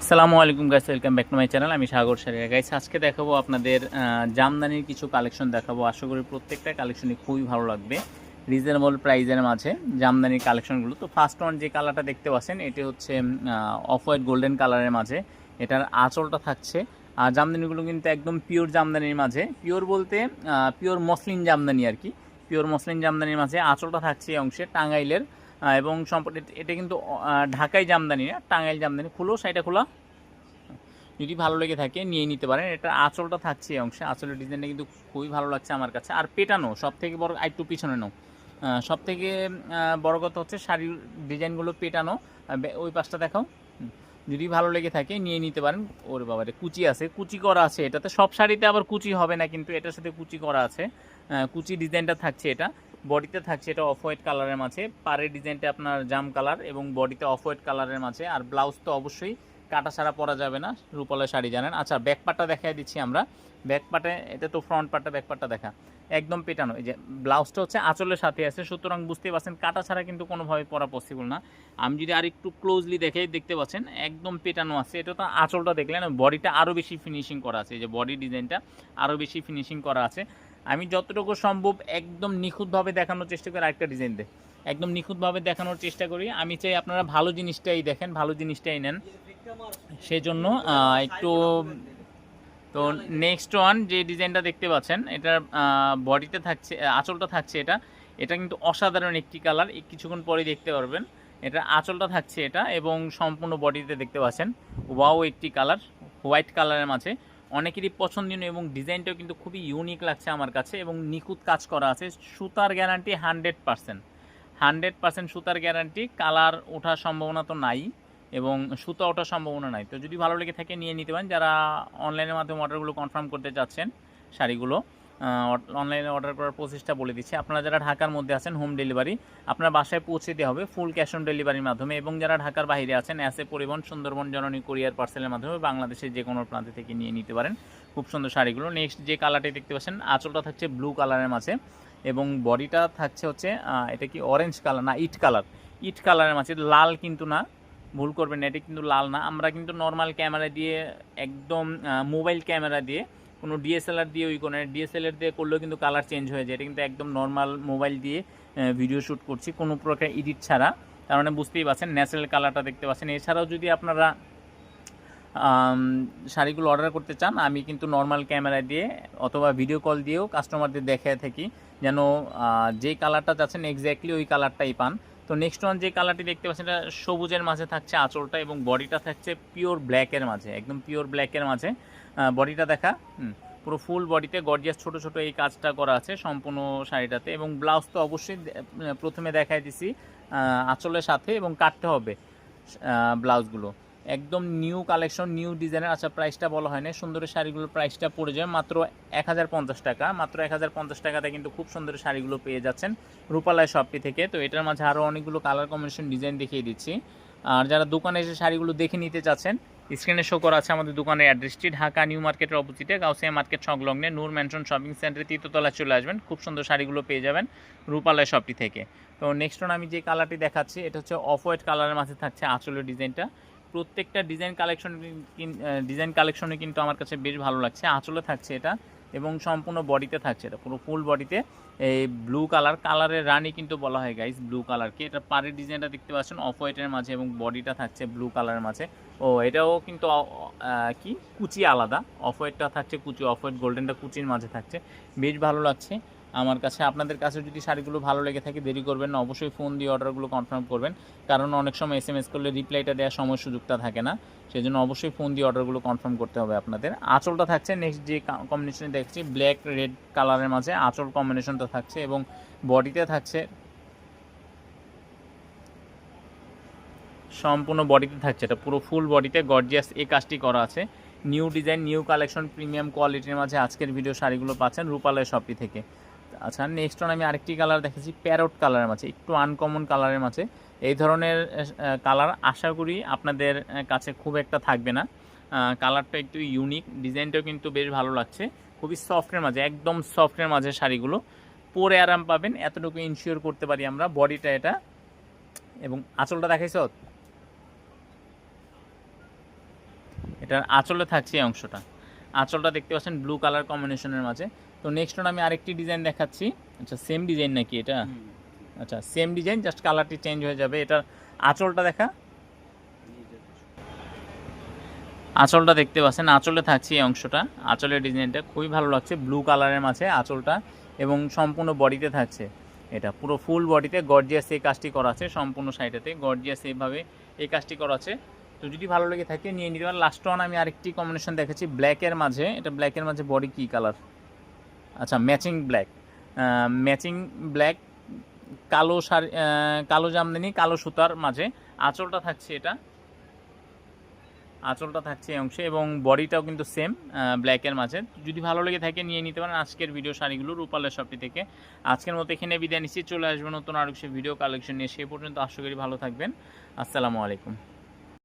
আসসালামু আলাইকুম guys welcome back to my channel আমি সাগর সারিয়া। গাইস আজকে দেখাবো আপনাদের জামদানির কিছু কালেকশন দেখাবো। আশা করি প্রত্যেকটা কালেকশনই খুবই ভালো লাগবে। রিজনেবল প্রাইজের মাঝে জামদানির কালেকশনগুলো তো ফার্স্ট ওয়ান যে কালারটা দেখতে পাচ্ছেন, এটি হচ্ছে অফ হোয়াইট গোল্ডেন কালারের মাঝে। এটার আঁচলটা থাকছে। আর জামদানিগুলো কিন্তু একদম পিওর জামদানির মাঝে। পিওর বলতে পিওর মসলিন জামদানি আর কি। পিওর মসলিন জামদানির মাঝে আঁচলটা থাকছে এই অংশে টাঙ্গাইলের এবং সম্পর্কে এটা কিন্তু ঢাকাই জামদানি না, টাঙ্গাইল জামদানি। খুলো সাইডটা খোলা। যদি ভালো লেগে থাকে, নিয়ে নিতে পারেন। এটা আঁচলটা থাকছে এই অংশে। আঁচলের ডিজাইনটা কিন্তু খুবই ভালো লাগছে আমার কাছে। আর পেটানো সব থেকে বড় একটু পিছনে নাও। সব থেকে বড় কথা হচ্ছে শাড়ির ডিজাইনগুলো পেটানো। ওই পাশটা দেখাও। যদি ভালো লেগে থাকে, নিয়ে নিতে পারেন। ওরে বাবারে, কুচি আছে। কুচি করা আছে। এটাতে সব শাড়িতে আবার কুচি হবে না, কিন্তু এটার সাথে কুচি করা আছে। কুচি ডিজাইনটা থাকছে এটা। বডিতে থাকছে এটা অফ হোয়াইট কালারের মাঝে। পাড়ের ডিজাইনটা আপনার জাম কালার এবং বডিতে অফ হোয়াইট কালারের মাঝে। আর ব্লাউজ তো অবশ্যই কাটা ছাড়া পরা যাবে না, রূপালের শাড়ি জানেন। আচ্ছা ব্যাক পার্টটা দেখাই দিচ্ছি আমরা। ব্যাক পার্টে এটা তো ফ্রন্ট পার্টটা ব্যাক পার্টটা দেখা। একদম পেটানো। এই যে ব্লাউজটা হচ্ছে আঁচলের সাথে আছে, সুতরাং বুঝতে পারছেন, কাটা ছাড়া কিন্তু কোনোভাবে পরা পসিবল না। আমি যদি আর একটু ক্লোজলি দেখে দেখতে পাচ্ছেন, একদম পেটানো আছে। এটা তো আঁচলটা দেখলেন, বডিটা আরও বেশি ফিনিশিং করা আছে। এই যে বডি ডিজাইনটা আরও বেশি ফিনিশিং করা আছে। আমি যতটুকু সম্ভব একদম নিখুঁতভাবে দেখানোর চেষ্টা করি আরেকটা ডিজাইন দে একদম নিখুঁতভাবে দেখানোর চেষ্টা করি। আমি চাই আপনারা ভালো জিনিসটাই দেখেন, ভালো জিনিসটাই নেন। সেই জন্য একটু, তো নেক্সট ওয়ান যে ডিজাইনটা দেখতে পাচ্ছেন, এটার বডিতে থাকছে আঁচলটা থাকছে এটা। এটা কিন্তু অসাধারণ একটি কালার কিছুক্ষণ পরে দেখতে পারবেন। এটা আঁচলটা থাকছে এটা এবং সম্পূর্ণ বডিতে দেখতে পাচ্ছেন। ওয়াও একটি কালার হোয়াইট কালারের মাঝে। অনেকেরই পছন্দনীয় এবং ডিজাইনটাও কিন্তু খুবই ইউনিক লাগছে আমার কাছে এবং নিখুঁত কাজ করা আছে। সুতার guarantee hundred percent hundred percent সুতার গ্যারান্টি কালার ওঠার সম্ভাবনা তো নাই এবং সুতা ওঠার সম্ভাবনা নাই। তো যদি ভালো লেগে থাকে, নিয়ে নিতে পারেন। যারা অনলাইনের মাধ্যমে অর্ডারগুলো কনফার্ম করতে চাচ্ছেন শাড়িগুলো। অনলাইনে অর্ডার করার প্রসেসটা বলে দিচ্ছি। আপনারা যারা ঢাকার মধ্যে আছেন হোম ডেলিভারি আপনার বাসায় পৌঁছে দেওয়া হবে ফুল ক্যাশ অন ডেলিভারির মাধ্যমে এবং যারা ঢাকার বাইরে আছেন অ্যাসে পরিবহন, সুন্দরবন, জননী কুরিয়ার পার্সেলের মাধ্যমে বাংলাদেশের যে কোনো প্রান্ত থেকে নিয়ে নিতে পারেন। খুব সুন্দর শাড়িগুলো। নেক্সট যে কালারটি দেখতে পাচ্ছেন, আঁচলটা থাকছে ব্লু কালারের মাঝে এবং বডিটা থাকছে হচ্ছে এটা কি অরেঞ্জ কালার না ইট কালার ইট কালারের মাঝে, লাল কিন্তু না, ভুল করবেন না, এটা কিন্তু লাল না। আমরা কিন্তু নর্মাল ক্যামেরা দিয়ে, একদম মোবাইল ক্যামেরা দিয়ে কোনো ডিএসএলআর দিয়ে ওই কোনো ডিএসএলআর দিয়ে করলেও কিন্তু কালার চেঞ্জ হয়ে যায়। কিন্তু একদম নর্মাল মোবাইল দিয়ে ভিডিও শ্যুট করছি, কোনো প্রকার এডিট ছাড়া। তার মানে বুঝতেই পারছেন ন্যাচারাল কালারটা দেখতে পাচ্ছেন। এছাড়াও যদি আপনারা শাড়িগুলো অর্ডার করতে চান, আমি কিন্তু নর্মাল ক্যামেরা দিয়ে অথবা ভিডিও কল দিয়েও কাস্টমারদের দেখায় থাকি, যেন যে কালারটা চাচ্ছেন এক্স্যাক্টলি ওই কালারটাই পান। তো নেক্সট ওয়ান যে কালারটি দেখতে পাচ্ছেন, এটা সবুজের মাঝে থাকছে আঁচলটা এবং বডিটা থাকছে পিওর ব্ল্যাকের মাঝে, একদম পিওর ব্ল্যাকের মাঝে। বডিটা দেখা। হুম, পুরো ফুল বডিতে গর্জিয়াস ছোট ছোট এই কাজটা করা আছে সম্পূর্ণ শাড়িটাতে এবং ব্লাউজ তো অবশ্যই প্রথমে দেখাই দিছি আঁচলের সাথে এবং কাটতে হবে ব্লাউজগুলো একদম নিউ কালেকশন নিউ ডিজাইনের আচ্ছা প্রাইসটা বলা হয় না সুন্দরের শাড়িগুলোর প্রাইসটা পড়ে যায় মাত্র এক হাজার পঞ্চাশ টাকা। মাত্র এক হাজার পঞ্চাশ টাকাতে কিন্তু খুব সুন্দর শাড়িগুলো পেয়ে যাচ্ছেন রূপালয় শপটি থেকে। তো এটার মাঝে আরও অনেকগুলো কালার কম্বিনেশন ডিজাইন দেখিয়ে দিচ্ছি। আর যারা দোকানে এসে শাড়িগুলো দেখে নিতে চাচ্ছেন স্ক্রিনে শো করা আছে আমাদের দোকানের অ্যাড্রেসটি ঢাকা নিউ মার্কেটের অপোজিটে, গাউসিয়া মার্কেট সংলগ্নে, নূর ম্যানশন শপিং সেন্টারে তৃতীয়তলায় চলে আসবেন। খুব সুন্দর শাড়িগুলো পেয়ে যাবেন রূপালয় শপটি থেকে। তো নেক্সট আমি যে কালারটি দেখাচ্ছি, এটা হচ্ছে অফ হোয়াইট কালারের মাঝে থাকছে আঁচলের ডিজাইনটা। প্রত্যেকটা ডিজাইন কালেকশন ডিজাইন কালেকশনে কিন্তু আমার কাছে বেশ ভালো লাগছে। আঁচলে থাকছে এটা। এবং সম্পূর্ণ বডিতে থাকছে। এটা পুরো ফুল বডিতে। এই ব্লু কালার কালারের রানি কিন্তু বলা হয় গাইস ব্লু কালারকে এটা পাড়ের ডিজাইনটা দেখতে পাচ্ছেন অফ হোয়াইটের মাঝে এবং বডিটা থাকছে ব্লু কালারের মাঝে। ও, এটাও কিন্তু কি? কুচি আলাদা। অফ হোয়াইটটা থাকছে কুচি অফ হোয়াইট গোল্ডেনটা কুচির মাঝে থাকছে। বেশ ভালো লাগছে। আমার কাছে। আপনাদের কাছে যদি শাড়িগুলো ভালো লেগে থাকে, দেরি করবেন না। অবশ্যই ফোন দিয়ে অর্ডারগুলো কনফার্ম করবেন। কারণ অনেক সময় এস এম এস করলে রিপ্লাইটা দেওয়ার সময় সুযোগটা থাকে না। সেই জন্য অবশ্যই ফোন দিয়ে অর্ডারগুলো কনফার্ম করতে হবে আপনাদের। আঁচলটা থাকছে নেক্সট যে কম্বিনেশন দেখছি ব্ল্যাক রেড কালারের মাঝে আঁচল কম্বিনেশনটা থাকছে এবং বডিতে থাকছে, সম্পূর্ণ বডিতে থাকছে এটা। পুরো ফুল বডিতে গর্জিয়াস এই কাজটি করা আছে। New design new collection premium কোয়ালিটির মাঝে আজকের ভিডিও শাড়িগুলো পাচ্ছেন রূপালয় শপি থেকে। আচ্ছা নেক্সট ওয়ান আমি আরেকটি কালার দেখেছি প্যারট কালারের মাঝে, একটু আনকমন কালারের মাঝে। এই ধরনের কালার আশা করি আপনাদের কাছে খুব একটা থাকবে না। কালারটা একটু ইউনিক ডিজাইনটাও কিন্তু বেশ ভালো লাগছে। খুবই সফটের মাঝে, একদম সফটের মাঝে শাড়িগুলো। পরে আরাম পাবেন, এতটুকু ইনশিওর করতে পারি আমরা বডিটা এটা। এবং আঁচলটা দেখাইছ? এটার আঁচলে থাকছে এই অংশটা। আঁচলটা দেখতে পাচ্ছেন ব্লু কালার কম্বিনেশনের মাঝে। তো নেক্সট আমি আরেকটি ডিজাইন দেখাচ্ছি। আচ্ছা সেম ডিজাইন নাকি এটা? আচ্ছা সেম ডিজাইন জাস্ট কালারটি চেঞ্জ হয়ে যাবে। এটার আঁচলটা দেখা। আঁচলটা দেখতে পাচ্ছেন আঁচলে থাকছে এই অংশটা। আঁচলের ডিজাইনটা খুবই ভালো লাগছে ব্লু কালারের মাঝে আঁচলটা এবং সম্পূর্ণ বডিতে থাকছে এটা। পুরো ফুল বডিতে গর্জিয়াস এই কাজটি করা আছে সম্পূর্ণ সাইডেতে গর্জিয়াস এইভাবে এই কাজটি করা আছে। তো যদি ভালো লেগে থাকে নিয়ে নিতে পারেন। লাস্ট ওয়ান আমি আরেকটি কম্বিনেশন দেখেছি ব্ল্যাকের মাঝে। এটা ব্ল্যাকের মাঝে বডি কী কালার আচ্ছা ম্যাচিং ব্ল্যাক ম্যাচিং ব্ল্যাক কালো শাড়ি কালো জামদানি, কালো সুতার মাঝে আঁচলটা থাকছে এটা। আঁচলটা থাকছে এই অংশে এবং বডিটাও কিন্তু সেম ব্ল্যাকের মাঝে। যদি ভালো লেগে থাকে নিয়ে নিতে পারেন আজকের ভিডিও শাড়িগুলো রূপালের শপটি থেকে। আজকের মতো এখানে বিদায় নিচ্ছি, চলে আসবে নতুন কিছু ভিডিও কালেকশন নিয়ে। সে পর্যন্ত আশা করি ভালো থাকবেন। আসসালামু আলাইকুম।